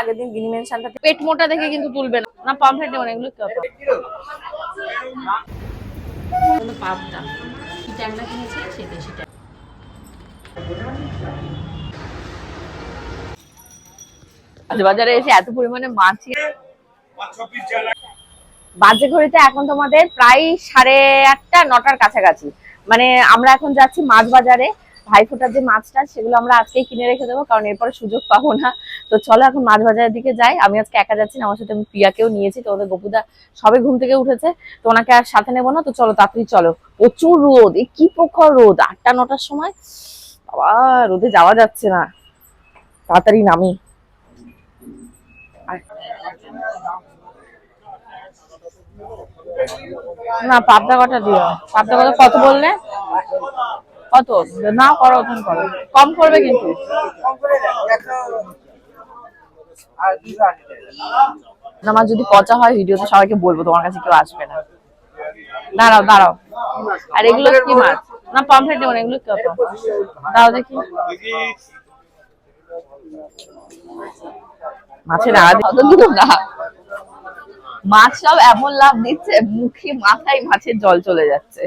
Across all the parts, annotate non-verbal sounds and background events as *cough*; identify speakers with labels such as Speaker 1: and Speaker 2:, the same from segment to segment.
Speaker 1: আগের দিন ডিমেনশনটা পেট মোটা দেখে কিন্তু তুলবে না। না নেবেন এগুলো কি ট্যাংরা কিনেছে? আজ বাজারে এসে এত পরিমাণে মাছ বাজে ঘড়িতে এখন তোমাদের প্রায় সাড়ে আটটা নটার কাছাকাছি। মানে আমরা এখন যাচ্ছি মাছ বাজারে। ভাইফোঁটার যে মাছটা সেগুলো আমরা আজকেই কিনে রেখে দেবো কারণ এরপরে সুযোগ পাবো না। তো চলো এখন মাছ বাজারের দিকে যাই। আমি আজকে একা যাচ্ছি না, আমার সাথে আমি প্রিয়াকেও নিয়েছি, তো ওদের গপুদা সবে ঘুম থেকে উঠেছে, তো ওনাকে আর সাথে নেব না, তো চলো তাড়াতাড়ি চলো। প্রচুর রোদ এই কি প্রখর রোদ, আটটা, নটার সময়? বাবা, রোদে যাওয়া যাচ্ছে না। তাড়াতাড়ি নামি। না, পাবদা কটা দিও? পাবদা কটা কত বললে? কত? না, করো করো। কম করবে কিন্তু। আমার যদি পচা হয় ভিডিওতে সবাইকে বলব তোমার কাছে কেউ আসবে না। দাঁড়াও দাঁড়াও। আর এগুলো কি মাছ? না। পমফ্রেট দেবো না এগুলো কত দাও দেখি। অত না মাছ সব এমন লাভ দিচ্ছে মুখে মাথায় মাছের জল চলে যাচ্ছে।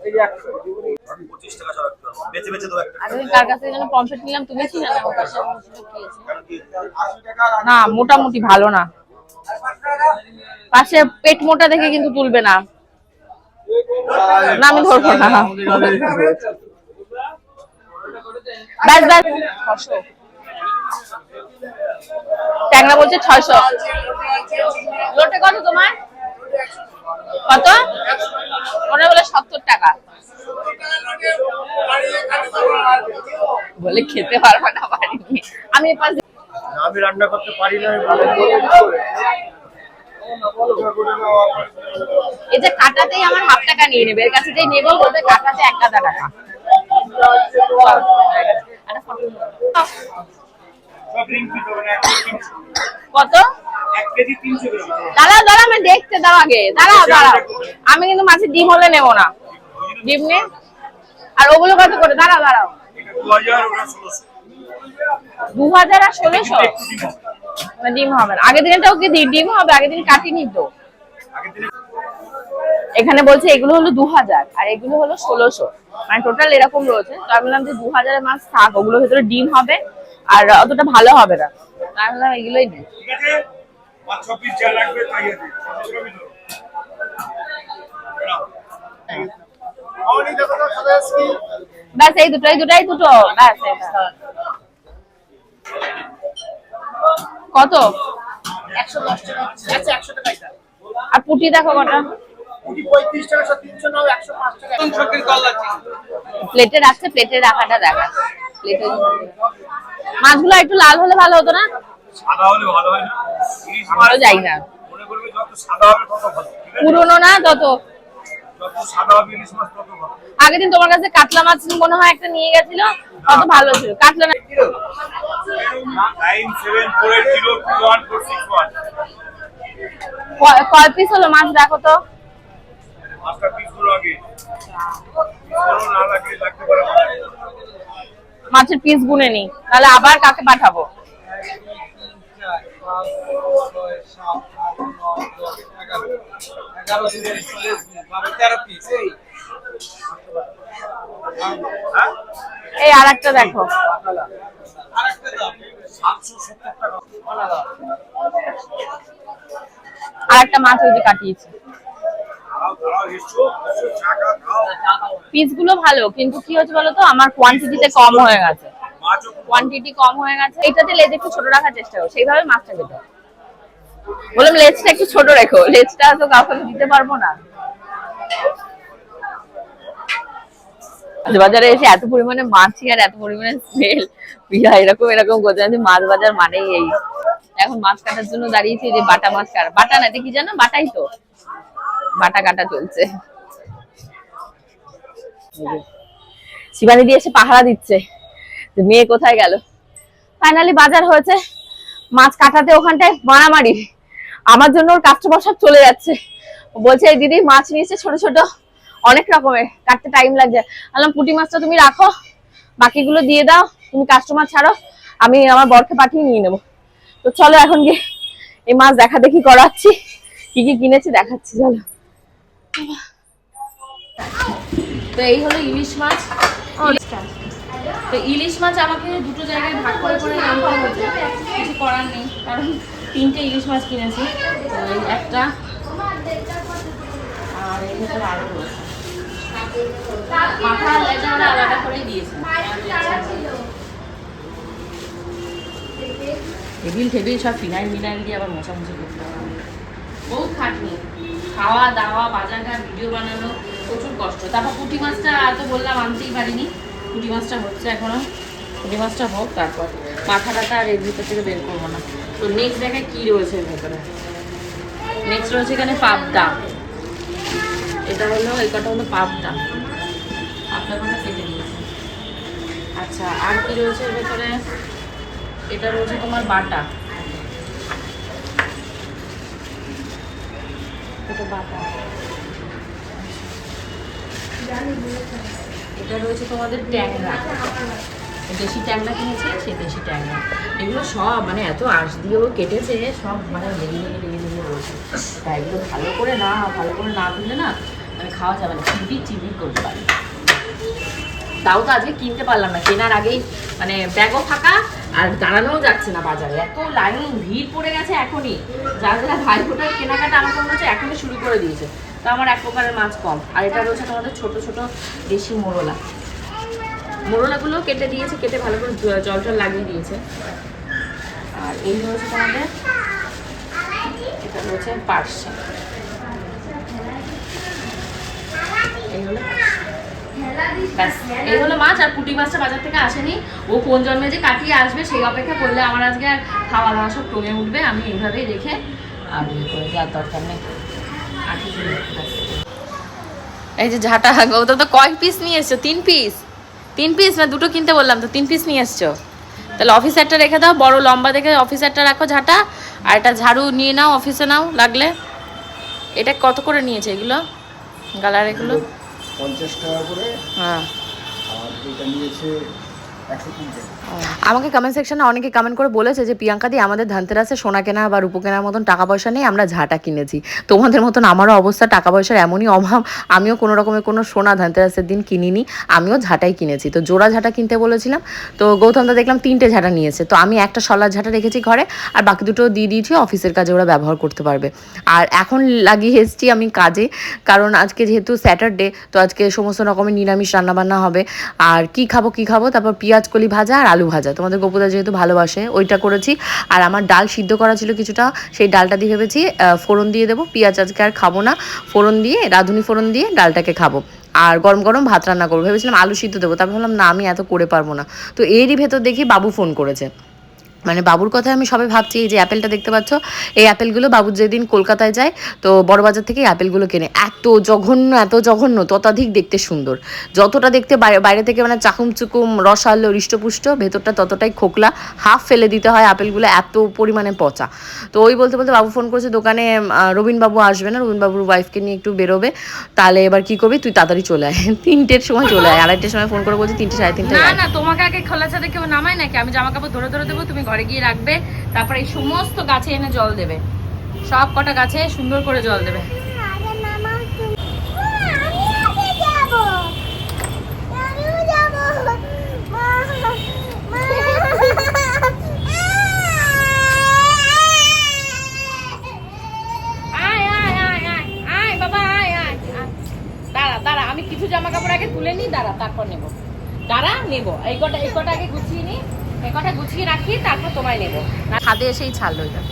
Speaker 1: না ওর কাছে আমার সাথে কি? আছে? না মোটামুটি ভালো না। পাশে পেট মোটা দেখে কিন্তু তুলবে না। না আমি ধরবো না। ব্যাস ব্যাস। ট্যাংরা বলছে ছয়শো। লোটে কত তোমার? কত? ওরা সত্তর টাকা। বলে খেতে পারব না বাড়ি নিয়ে। আমি
Speaker 2: আমি রান্না করতে পারি না
Speaker 1: এই যে কাটাতেই আমার হাফ টাকা নিয়ে নেবে এর কাছে যেই নেব বলবে কাটাতে এক গাদা টাকা। কত? দাঁড়াও দাঁড়াও আমি দেখতে দাও আগে। দাঁড়াও দাঁড়াও আমি কিন্তু মাছের ডিম হলে নেব না। ডিম নে। আর ওগুলো কত করে? দাঁড়াও দাঁড়াও।
Speaker 2: দু হাজার
Speaker 1: আর ষোলোশো।
Speaker 2: ডিম হবে।
Speaker 1: না আগের দিনটাও কি ডিম হবে? আগের দিন কাটিনি তো এখানে বলছে এগুলো হলো দু হাজার আর এগুলো হলো ষোলোশো। মানে টোটাল এরকম রয়েছে। তো আমি বললাম যে দু হাজারের মাছ থাক। ওগুলোর ভেতরে ডিম হবে। আর অতটা ভালো হবে না। আমি বললাম এগুলোই নেই
Speaker 2: ঠিক পাঁচ ছ পিস যা লাগবে তাই আছে।
Speaker 1: ব্যাস এই দুটো এই দুটাই দুটো। এটা। কত?
Speaker 2: আচ্ছা
Speaker 1: আর পুটি দেখো কটা।
Speaker 2: কুড়ি পঁয়ত্রিশ টাকা সব তিনশো নাও একশো পাঁচ টাকা
Speaker 1: প্লেটে রাখছে প্লেটে রাখাটা দেখা। প্লেটে মাছগুলো একটু লাল হলে ভালো হতো না?
Speaker 2: সাদা হলে ভালো হয় না।
Speaker 1: ভালো যাই না
Speaker 2: মনে করবে যত সাদা হবে তত ভালো। ঠিক
Speaker 1: পুরোনো না তত আগের দিন তোমার কাছে কাতলা মাছ মনে হয় একটা নিয়ে গেছিল কত ভালো ছিল। কাতলা না কয়- পিস হলো মাছ দেখো তো। মাছের পিস গুনে নি তাহলে আবার কাকে পাঠাবো? এই আর একটা দেখো। আর একটা মাছ ওই যে কাটিয়েছে। পিসগুলো ভালো, কিন্তু কি হচ্ছে বলতো? আমার কোয়ান্টিটিতে কম হয়ে গেছে। কোয়ান্টিটি কম হয়ে গেছে। এটাতে লেজ একটু ছোট রাখার চেষ্টা করো। সেইভাবে মাছটা খেতে। বললাম, লেজটা একটু ছোট রেখো। লেজটা তো কাউকে দিতে পারব না। বাজারে এসে এত পরিমাণে মাছি আর এত পরিমাণে স্মেল পিয়া এরকম এরকম করছে আমি মাছ বাজার মানেই এই। এখন মাছ কাটার জন্য দাঁড়িয়েছি যে বাটা মাছ কাটা। বাটা না কি জানো? বাটাই তো। বাটা কাটা চলছে। শিবানী দিয়ে এসে পাহারা দিচ্ছে। যে মেয়ে কোথায় গেল? ফাইনালি বাজার হয়েছে। মাছ কাটাতে ওখানটায় মারামারি। আমার জন্য ওর কাস্টমার সব চলে যাচ্ছে। বলছে এই দিদি মাছ নিয়েছে ছোট ছোট অনেক রকমের কাটতে টাইম লাগছে। বললাম পুঁটি মাছটা তুমি রাখো বাকিগুলো দিয়ে দাও তুমি কাস্টমার ছাড়ো
Speaker 3: আমি আমার বরকে পাঠিয়ে নিয়ে নেব। তো চলো এখন গিয়ে এই মাছ দেখা দেখি করাচ্ছি কি কি কিনেছি দেখাচ্ছি চলো। তো এই হলো ইলিশ মাছ। তো ইলিশ মাছ আমাকে দুটো জায়গায় ভাগ করে করে আনতে হয়েছে। কিছু করার নেই, কারণ তিনটে ইলিশ মাছ কিনেছি। একটা, আর সব ফিনাইল মিনাইল দিয়ে আবার খাটনি খাওয়া দাওয়া বাজার ঘাট ভিডিও বানানো, প্রচুর কষ্ট। তারপর পুঁটি মাছটা তো বললাম, আনতেই পারিনি। পুঁটি মাছটা হচ্ছে এখনও পুঁটি মাছটা হোক তারপর মাথা টাথা আর এর ভিতর থেকে বের করব না। তো নেক্সট দেখায় কি রয়েছে ভেতরে? নেক্সট রয়েছে এখানে পাবদা। এটা হলো এই কটা হলো পাবদা। পাবদা কটা কেটে দিয়েছে আচ্ছা আর কি রয়েছে এর ভেতরে? এটা রয়েছে তোমার বাটা। এটা বাটা। এটা রয়েছে তোমাদের ট্যাংরা। দেশি ট্যাংরা কিনেছে, সেই দেশি ট্যাংরা। এগুলো সব মানে এত আঁশ দিয়েও কেটেছে, সব মানে লেগে লেগে লেগে লেগে রয়েছে। তাই এগুলো ভালো করে না, ভালো করে না তুললে না মানে খাওয়া যাবে না, চিবি চিবি করতে পারে তাও তো আজকে কিনতে পারলাম না, কেনার আগেই মানে ব্যাগও ফাঁকা, আর দাঁড়ানোও যাচ্ছে না বাজারে। এত লাইন, ভিড় পড়ে গেছে এখনই। যারা যারা ভাই ফোটার কেনাকাটা আমার মনে হচ্ছে এখনই শুরু করে দিয়েছে। তো আমার এক প্রকারের মাছ কম। আর এটা রয়েছে তোমাদের ছোট ছোট দেশি মোরলা। মোরলাগুলো কেটে দিয়েছে কেটে ভালো করে জল টল লাগিয়ে দিয়েছে। আর এই রয়েছে তোমাদের এটা রয়েছে পার্সে। এই হলো ব্যাস, মাছ আর পুঁটি মাছটা বাজার থেকে আসেনি। ও কোন জন্মে যে কাটিয়ে আসবে সেই অপেক্ষা করলে আমার আজকে আর খাওয়া দাওয়া সব টঙে উঠবে আমি এইভাবেই রেখে আর ইয়ে করে দেওয়ার দরকার নেই আর কিছু নেই, ব্যাস। এই যে ঝাঁটা গৌতম তো কয় পিস নিয়ে এসছো? তিন পিস তিন পিস না দুটো কিনতে বললাম তো তিন পিস নিয়ে এসছো? তাহলে অফিসারটা রেখে দাও বড় লম্বা দেখে অফিসারটা রাখো ঝাঁটা আর একটা ঝাড়ু নিয়ে নাও অফিসে নাও লাগলে। এটা কত করে নিয়েছে এগুলো? গালার এগুলো?
Speaker 4: পঞ্চাশ টাকা করে।
Speaker 3: হ্যাঁ।
Speaker 4: আর এটা নিয়েছে
Speaker 5: আমাকে কমেন্ট সেকশনে অনেকে কমেন্ট করে বলেছে যে, প্রিয়াঙ্কা দি, আমাদের ধানতেরাসে সোনা কেনা বা রূপো কেনার মতন টাকা পয়সা নেই, আমরা ঝাঁটা কিনেছি। তোমাদের মতন আমারও অবস্থা টাকা পয়সার এমনই অভাব। আমিও কোনো রকমের কোনো সোনা ধানতেরাসের দিন কিনিনি, আমিও ঝাঁটাই কিনেছি। তো জোড়া ঝাঁটা কিনতে বলেছিলাম। তো গৌতমদা দেখলাম তিনটে ঝাঁটা নিয়েছে। তো আমি একটা সলার ঝাঁটা রেখেছি ঘরে, আর বাকি দুটো দিয়ে দিয়েছি, অফিসের কাজে ওরা ব্যবহার করতে পারবে। আর এখন লাগিয়ে এসেছি আমি কাজে, কারণ আজকে যেহেতু স্যাটারডে তো আজকে সমস্ত রকমের নিরামিষ রান্নাবান্না হবে। আর কি খাব কি খাব, তারপর পেঁয়াজ কলি ভাজা আর আলু ভাজা। তোমাদের গোপুদা যেহেতু ভালোবাসে, ওইটা করেছি। আর আমার ডাল সিদ্ধ করা ছিল কিছুটা, সেই ডালটা দিয়ে ভেবেছি ফোড়ন দিয়ে দেবো। পেঁয়াজ আজকে আর খাব না। ফোড়ন দিয়ে, রাঁধুনি ফোড়ন দিয়ে ডালটাকে খাব। আর গরম গরম ভাত রান্না করব। ভেবেছিলাম আলু সিদ্ধ দেবো। তারপর ভাবলাম, না, আমি এত করে পারব না। তো এরই ভেতর দেখি বাবু ফোন করেছে। মানে বাবুর কথা আমি সবে ভাবছি এই যে অ্যাপেলটা দেখতে পাচ্ছ এই অ্যাপেলগুলো বাবু যেদিন কলকাতায় যায় তো বড়বাজার থেকে এই অ্যাপেলগুলো কেনে। এত জঘন্য এত জঘন্য ততাধিক দেখতে সুন্দর। যতটা দেখতে বাইরে থেকে মানে চাকুম চুকুম রসালো হৃষ্টপুষ্ট ভেতরটা ততটাই খোকলা হাফ ফেলে দিতে হয় আপেলগুলো এত পরিমাণে পচা। তো ওই বলতে বলতে বাবু ফোন করেছে দোকানে রবীনবাবু আসবে না রবীনবাবুর ওয়াইফকে নিয়ে একটু বেরোবে। তাহলে এবার কি করবি তুই তাড়াতাড়ি চলে আয়। *laughs* তিনটের সময় চলে আয় আড়াইটের সময় ফোন করে বলছি তিনটে সাড়ে তিনটে
Speaker 3: না না তোমাকে আগে খোলা ছাদে কেউ নামায় নাকি? আমি জামা কাপড় ধরে ধরে দেবো তুমি ঘরে গিয়ে রাখবে, তারপরে এই সমস্ত গাছে এনে জল দেবে। সব কটা গাছে সুন্দর করে জল দেবে। কিছু জামা কাপড় আগে তুলে নিই, দাঁড়া, তারপর নেব। দাঁড়া, নেব। এই কটা এই কটা আগে গুছিয়ে এই কটা গুছিয়ে রাখি তারপর তোমায় নেব। না ছাদে এসেই ছাড়লো এটা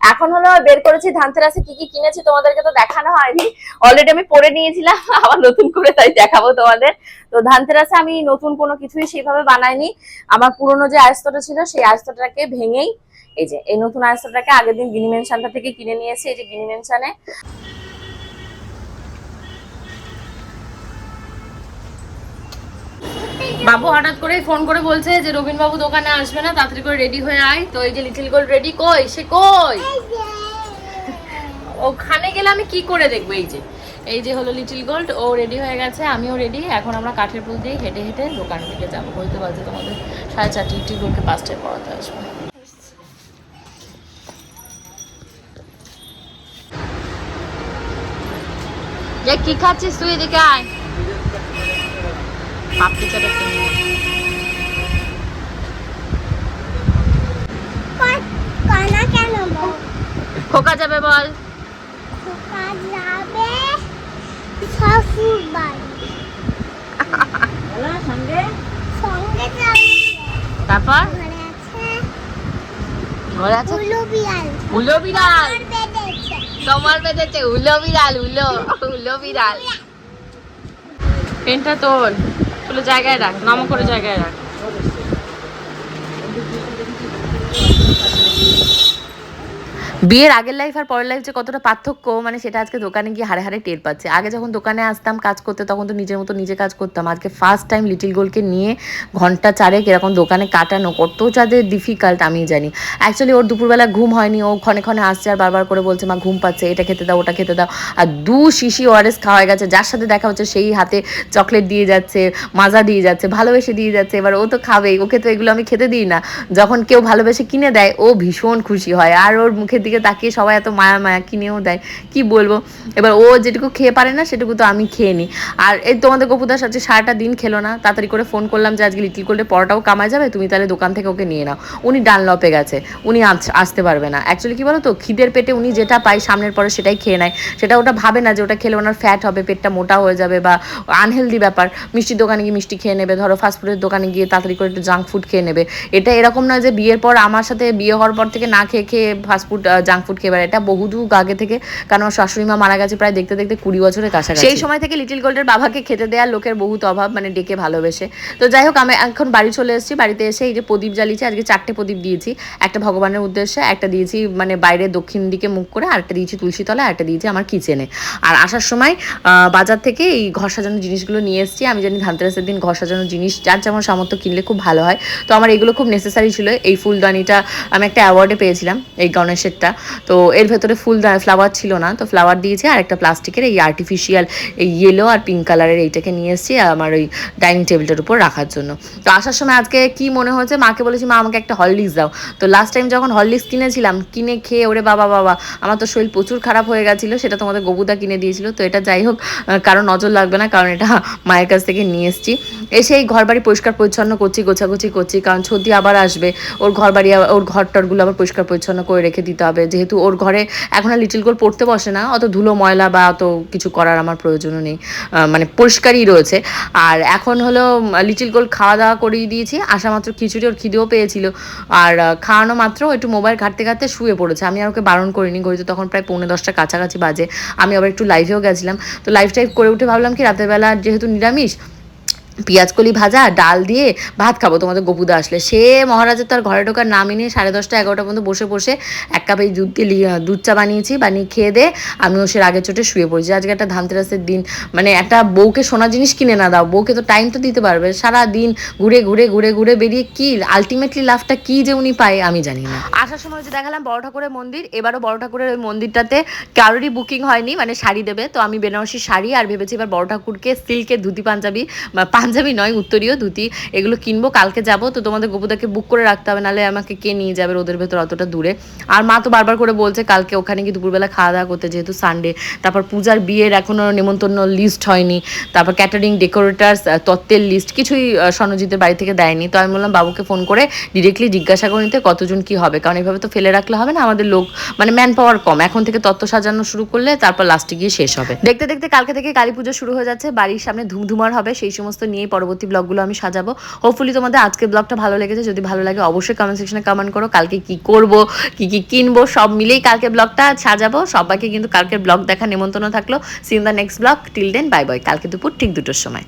Speaker 3: এখন হলো বের করেছি ধানতেরাসে কি কি কিনেছি তোমাদেরকে তো দেখানো হয়নি। অলরেডি আমি পরে নিয়েছিলাম *laughs* আবার নতুন করে তাই দেখাবো তোমাদের। তো ধানতেরাসে আমি নতুন কোনো কিছুই সেভাবে বানাইনি। আমার পুরনো যে আয়স্তটা ছিল সেই আয়স্তটাকে ভেঙেই এই যে, এই নতুন আয়স্তটাকে আগের দিন গিনি মেনশনটা থেকে কিনে নিয়েছি, এই যে গিনি মেনশনে বাবু হঠাৎ করে ফোন করে বলছে যে রবীন বাবু দোকানে আসবে না, তাড়াতাড়ি করে রেডি হয়ে আয়। তো এই যে লিটিল গোল্ড রেডি কই? সে কই?
Speaker 5: ওখানে গেলে আমি কি করে দেখব? এই যে এই যে হলো লিটিল গোল্ড, ও রেডি হয়ে গেছে, আমিও রেডি। এখন আমরা কাঠের পুল দিয়ে হেঁটে হেঁটে দোকান থেকে যাব। বলতে পারছি তোমাদের সাড়ে চারটে লিটিল গোল্ডকে পাঁচটায় পড়াতে আসব। যে কি খাচ্ছিস তুই এদিকে আয়। পাপড়ি চাট একটা খোকা যাবে বল।
Speaker 6: খোকা যাবে? শ্বশুর বাড়ি সঙ্গে? যাবে।
Speaker 5: তারপর?
Speaker 6: ঘরে আছে উলু বিড়াল।
Speaker 5: উলো বিড়াল। তোমার বেঁধেছে উলো বিড়াল, উলো উলো বিড়াল। পেনটা তোল। তুলে জায়গায় রাখ, নামো করে জায়গায় রাখ। বিয়ের আগের লাইফ আর পরের লাইফ যে কতটা পার্থক্য মানে সেটা আজকে দোকানে গিয়ে হারে হারে টের পাচ্ছে। আগে যখন দোকানে আসতাম, কাজ করতে, তখন তো নিজের মতো নিজে কাজ করতাম। আজকে ফার্স্ট টাইম লিটিল গোলকে নিয়ে ঘণ্টা চারেক এরকম দোকানে কাটানো কত যাদের ডিফিকাল্ট আমি জানি। অ্যাকচুয়ালি ওর দুপুরবেলা ঘুম হয়নি, ও ক্ষণে ক্ষণে আসছে আর বারবার করে বলছে, মা, ঘুম পাচ্ছে, এটা খেতে দাও, ওটা খেতে দাও। আর দু শিশি ওআরএস খাওয়া হয়ে গেছে, যার সাথে দেখা হচ্ছে সেই হাতে চকলেট দিয়ে যাচ্ছে, মাজা দিয়ে যাচ্ছে, ভালোবেসে দিয়ে যাচ্ছে, এবার ও তো খাবেই, ওকে তো এগুলো আমি খেতে দিই না। যখন কেউ ভালোবেসে কিনে দেয়, ও ভীষণ খুশি হয়। আর ওর মুখের দিকে তাকিয়ে সবাই এত মায়া মায়া কিনেও দেয়, কি বলব? এবার ও যেটুকু খেয়ে পারে না, সেটুকু তো আমি খেয়ে নিই। আর এই তোমাদের গপুদার সাথে সারাটা দিন খেলো না, তাড়াতাড়ি করে ফোন করলাম যে আজকে লিটিল কোল্ডে পরোটাও কামায় যাবে, তুমি তাহলে দোকান থেকে ওকে নিয়ে নাও। উনি ডানলপে গেছে, উনি আস- আসতে পারবে না। অ্যাকচুয়ালি কি বলো তো খিদের পেটে উনি যেটা পায় সামনের পরে সেটাই খেয়ে নেয়। সেটা ওটা ভাবে না যে ওটা খেলে ওনার ফ্যাট হবে, পেটটা মোটা হয়ে যাবে বা আনহেলদি ব্যাপার। মিষ্টির দোকানে গিয়ে মিষ্টি খেয়ে নেবে, ধরো ফাস্টফুডের দোকানে গিয়ে তাড়াতাড়ি করে একটু জাঙ্ক ফুড খেয়ে নেবে। এটা এরকম না যে বিয়ের পর আমার সাথে বিয়ে হওয়ার পর থেকে না খেয়ে খেয়ে ফাস্টফুড জাঙ্ক ফুড খেয়ে এটা বহুদূর আগে থেকে, কারণ আমার শাশুড়ি মা মারা গেছে প্রায় দেখতে দেখতে কুড়ি বছরের কাছাকাছি। সেই সময় থেকে লিটিল গোল্ডের বাবাকে খেতে দেওয়ার লোকের বহুত অভাব মানে ডেকে ভালোবেসে। তো যাই হোক, আমি এখন বাড়ি চলে এসেছি। বাড়িতে এসে এই যে প্রদীপ জ্বালিয়েছি, আজকে চারটে প্রদীপ দিয়েছি। একটা ভগবানের উদ্দেশ্যে, একটা দিয়েছি মানে বাইরে দক্ষিণ দিকে মুখ করে, আর একটা দিয়েছি তুলসী তলায় একটা দিয়েছি আমার কিচেনে আর আসার সময় বাজার থেকে এই ঘর সাজানোর জিনিসগুলো নিয়ে এসেছি। আমি জানি ধানতেরাসের দিন ঘর সাজানোর জিনিস, যার যেমন সামর্থ্য কিনলে খুব ভালো হয়। তো আমার এগুলো খুব নেসেসারি ছিল। এই ফুলদানিটা আমি একটা অ্যাওয়ার্ডে পেয়েছিলাম, এই গণেশেরটা তো এর ভেতরে ফুল ফ্লাওয়ার ছিল না, তো ফ্লাওয়ার দিয়েছে আর একটা প্লাস্টিকের এই আর্টিফিশিয়াল এই ইয়েলো আর পিঙ্ক কালারের এইটাকে নিয়ে এসেছি আমার ওই ডাইনিং টেবিলটার উপর রাখার জন্য। তো আসার সময় আজকে কি মনে হয়েছে? মাকে বলেছি, মা, আমাকে একটা হরলিক্স দাও। তো লাস্ট টাইম যখন হরলিক্স কিনেছিলাম, কিনে খেয়ে ওরে বাবা বাবা, আমার তো শরীর প্রচুর খারাপ হয়ে গেছিল, সেটা তোমাদের গবুদা কিনে দিয়েছিল। তো এটা যাই হোক কারও নজর লাগবে না, কারণ এটা মায়ের কাছ থেকে নিয়ে এসেছি। এসে এই ঘর বাড়ি পরিষ্কার পরিচ্ছন্ন করছি, গোছাগুছি করছি, কারণ ছর্দি আবার আসবে। ওর ঘর বাড়ি ওর ঘর টরগুলো আবার পরিষ্কার পরিচ্ছন্ন করে রেখে দিতে হবে। যেহেতু ওর ঘরে এখন আর লিটিল গোল পড়তে বসে না, অত ধুলো, ময়লা বা অত কিছু করার আমার প্রয়োজনও নেই। মানে পরিষ্কারই রয়েছে। আর এখন হলো লিটিল গোল খাওয়া দাওয়া করিয়ে দিয়েছি, আসা মাত্র খিচুড়ি, ওর খিদেও পেয়েছিল। আর খাওয়ানো মাত্র একটু মোবাইল ঘাটতে ঘাটতে শুয়ে পড়েছে। আমি আর ওকে বারণ করিনি, ঘড়িতে তখন প্রায় পৌনে দশটা কাছাকাছি বাজে। আমি আবার একটু লাইভেও গেছিলাম। তো লাইভ টাইভ করে উঠে ভাবলাম কি, রাতের বেলা যেহেতু নিরামিষ পেঁয়াজ কলি ভাজা, ডাল দিয়ে ভাত খাব। তোমাদের গপুদা আসলে। সে মহারাজের তার ঘরে ঢোকার নামই নিয়ে সাড়ে দশটা, এগারোটা পর্যন্ত বসে বসে এক কাপ এই দুধ দুধ চা বানিয়েছি, বানিয়ে খেয়ে দে। আমিও সে আগে চোটে শুয়ে পড়েছি। আজকে একটা ধানতেরাসের দিন। মানে একটা বউকে সোনা জিনিস কিনে না দাও। বউকে তো টাইম তো দিতে পারবে। সারা দিন ঘুরে ঘুরে ঘুরে ঘুরে বেরিয়ে কি আলটিমেটলি লাভটা কি যে উনি পায়, আমি জানি না। আসার সময় যে দেখালাম বড় ঠাকুরের মন্দির, এবারও বড় ঠাকুরের ওই মন্দিরটাতে কারোরই বুকিং হয়নি মানে শাড়ি দেবে। তো আমি বেনারসি শাড়ি আর ভেবেছি এবার বড় ঠাকুরকে সিল্কের ধুতি, পাঞ্জাবি বা পাঞ্জাবি নয়, উত্তরীয়, ধুতি, এগুলো কিনবো, কালকে যাব, তো তোমাদের গোপুদাকে বুক করে রাখতে হবে, নাহলে আমাকে কে নিয়ে যাবে ওদের ভেতর অতটা দূরে। আর মা তো বারবার করে বলছে, কালকে ওখানে কি দুপুরবেলা খাওয়া দাওয়া করতে, যেহেতু সানডে তারপর পূজার বিয়ের এখনও নেমন্তন্ন লিস্ট হয়নি, তারপর ক্যাটারিং ডেকোরেটার্স তত্ত্বের লিস্ট কিছুই স্বর্ণজিতের বাড়ি থেকে দেয়নি, তো আমি বললাম, বাবুকে ফোন করে ডিরেক্টলি জিজ্ঞাসা করে নিতে কতজন কি হবে, কারণ এভাবে তো ফেলে রাখলে হবে না, আমাদের লোক মানে ম্যান পাওয়ার কম, এখন থেকে তত্ত্ব সাজানো শুরু করলে তারপর লাস্টে গিয়ে শেষ হবে। দেখতে দেখতে কালকে থেকে কালী পুজো শুরু হয়ে যাচ্ছে, বাড়ির সামনে ধুমধুমার হবে, সেই সমস্ত নিয়েই পরবর্তী ব্লগগুলো আমি সাজাবো। হোপফুলি তোমাদের আজকের ব্লগটা ভালো লেগেছে। যদি ভালো লাগে অবশ্যই কমেন্ট সেকশনে কমেন্ট করো। কালকে কি করব, কি কি কিনবো, সব মিলেই কালকে ব্লগটা সাজাবো। সবাইকে কিন্তু কালকের ব্লগ দেখা নেমন্তন্ন থাকল। See the next blog till then bye bye কালকে দুপুর ঠিক দুটোর সময়।